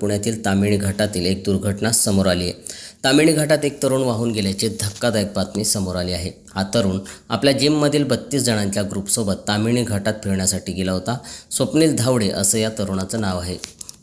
पुण्यातील तामिणी घाटातील एक दुर्घटना समोर आली आहे. तामिणी घाटात एक तरुण वाहून गेल्याची धक्कादायक बातमी समोर आली आहे. हा तरुण आपल्या जिममधील बत्तीस जणांच्या ग्रुपसोबत तामिणी घाटात फिरण्यासाठी गेला होता. स्वप्नील धावडे असं या तरुणाचं नाव आहे.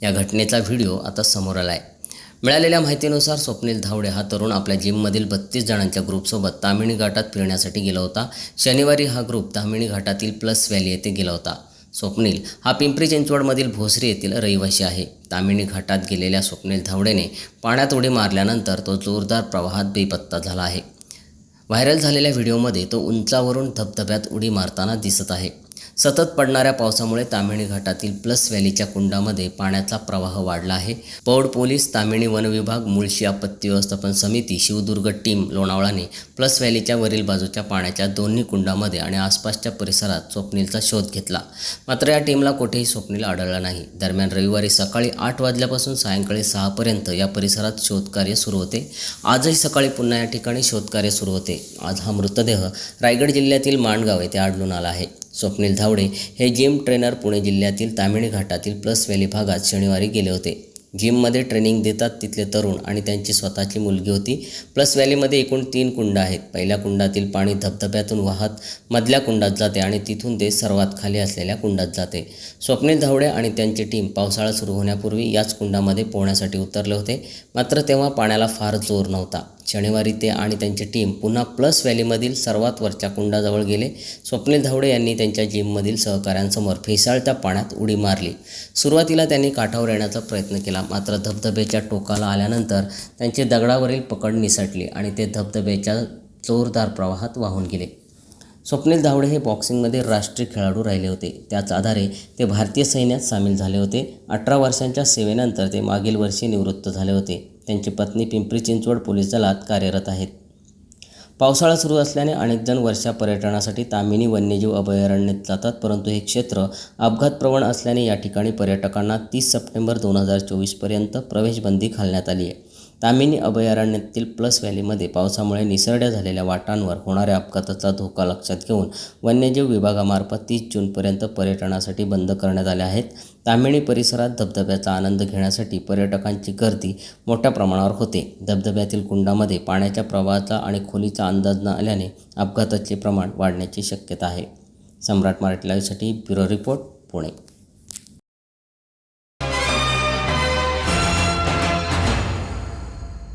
या घटनेचा व्हिडिओ आता समोर आला आहे मिळालेल्या माहितीनुसार स्वप्नील धावडे हा तरुण आपल्या जिममधील बत्तीस जणांच्या ग्रुपसोबत तामिणी घाटात फिरण्यासाठी गेला होता. शनिवारी हा ग्रुप तामिणी घाटातील प्लस व्हॅली येथे गेला होता. स्वप्नील. हा पिंपरी चिंचवडमधील भोसरी येथील रहिवासी आहे. तामिणी घाटात गेलेल्या स्वप्नील धावडेने पाण्यात उडी मारल्यानंतर तो जोरदार प्रवाहात बेपत्ता झाला आहे. व्हायरल झालेल्या व्हिडिओमध्ये तो उंचावरून धबधब्यात उडी मारताना दिसत आहे. सतत पडणाऱ्या पावसामुळे तामिणी घाटातील प्लस व्हॅलीच्या कुंडामध्ये पाण्याचा प्रवाह वाढला आहे. पौड पोलीस तामिणी वनविभाग मुळशी आपत्ती व्यवस्थापन समिती शिवदुर्ग टीम लोणावळाने प्लस व्हॅलीच्या वरील बाजूच्या पाण्याच्या दोन्ही कुंडामध्ये आणि आसपासच्या परिसरात स्वप्नीलचा शोध घेतला. मात्र या टीमला कुठेही स्वप्नील आढळला नाही. दरम्यान रविवारी सकाळी आठ वाजल्यापासून सायंकाळी सहापर्यंत या परिसरात शोधकार्य सुरू होते. आजही सकाळी पुन्हा या ठिकाणी शोधकार्य सुरू होते. आज हा मृतदेह रायगड जिल्ह्यातील माणगाव येथे आढळून आला आहे. स्वप्नील धावडे हे जिम ट्रेनर पुणे जिल्ह्यातील तामिणी घाटातील प्लस व्हॅली भागात शनिवारी गेले होते. जिममध्ये ट्रेनिंग देतात तिथले तरुण आणि त्यांची स्वतःची मुलगी होती. प्लस व्हॅलीमध्ये एकूण तीन कुंड आहेत. पहिल्या कुंडातील पाणी धबधब्यातून वाहत मधल्या कुंडात जाते आणि तिथून ते सर्वात खाली असलेल्या कुंडात जाते. स्वप्नील धावडे आणि त्यांची टीम पावसाळा सुरू होण्यापूर्वी याच कुंडामध्ये पोहण्यासाठी उतरले होते. मात्र तेव्हा पाण्याला फार जोर नव्हता. शनिवारी ते आणि त्यांची टीम पुन्हा प्लस व्हॅलीमधील सर्वात वरच्या कुंडाजवळ गेले. स्वप्नील धावडे यांनी त्यांच्या जिममधील सहकाऱ्यांसमोर फेसाळत्या पाण्यात उडी मारली. सुरुवातीला त्यांनी काठावर येण्याचा प्रयत्न केला मात्र धबधब्याच्या टोकाला आल्यानंतर त्यांची दगडावरील पकड निसटली आणि ते धबधब्याच्या जोरदार प्रवाहात वाहून गेले. स्वप्नील धावडे हे बॉक्सिंगमध्ये राष्ट्रीय खेळाडू राहिले होते. त्याच आधारे ते भारतीय सैन्यात सामील झाले होते. अठरा वर्षांच्या सेवेनंतर ते मागील वर्षी निवृत्त झाले होते. त्यांची पत्नी पिंपरी चिंचवड पोलीस दलात कार्यरत आहेत. पावसाळा सुरू असल्याने अनेकजण वर्षा पर्यटनासाठी तामिनी वन्यजीव अभयारण्यात जातात परंतु हे क्षेत्र अपघातप्रवण असल्याने या ठिकाणी पर्यटकांना तीस सप्टेंबर दोन हजार चोवीसपर्यंत प्रवेशबंदी घालण्यात आली आहे. तामिनी अभयारण्यातील प्लस व्हॅलीमध्ये पावसामुळे निसरड्या झालेल्या वाटांवर होणाऱ्या अपघाताचा धोका लक्षात घेऊन वन्यजीव विभागामार्फत तीस जूनपर्यंत पर्यटनासाठी बंद करण्यात आले आहेत. तामिणी परिसरात धबधब्याचा आनंद घेण्यासाठी पर्यटकांची गर्दी मोठ्या प्रमाणावर होते. धबधब्यातील कुंडामध्ये पाण्याच्या प्रवाहाचा आणि खोलीचा अंदाज न आल्याने अपघाताचे प्रमाण वाढण्याची शक्यता आहे. सम्राट मराठी लाईव्हसाठी ब्युरो रिपोर्ट पुणे.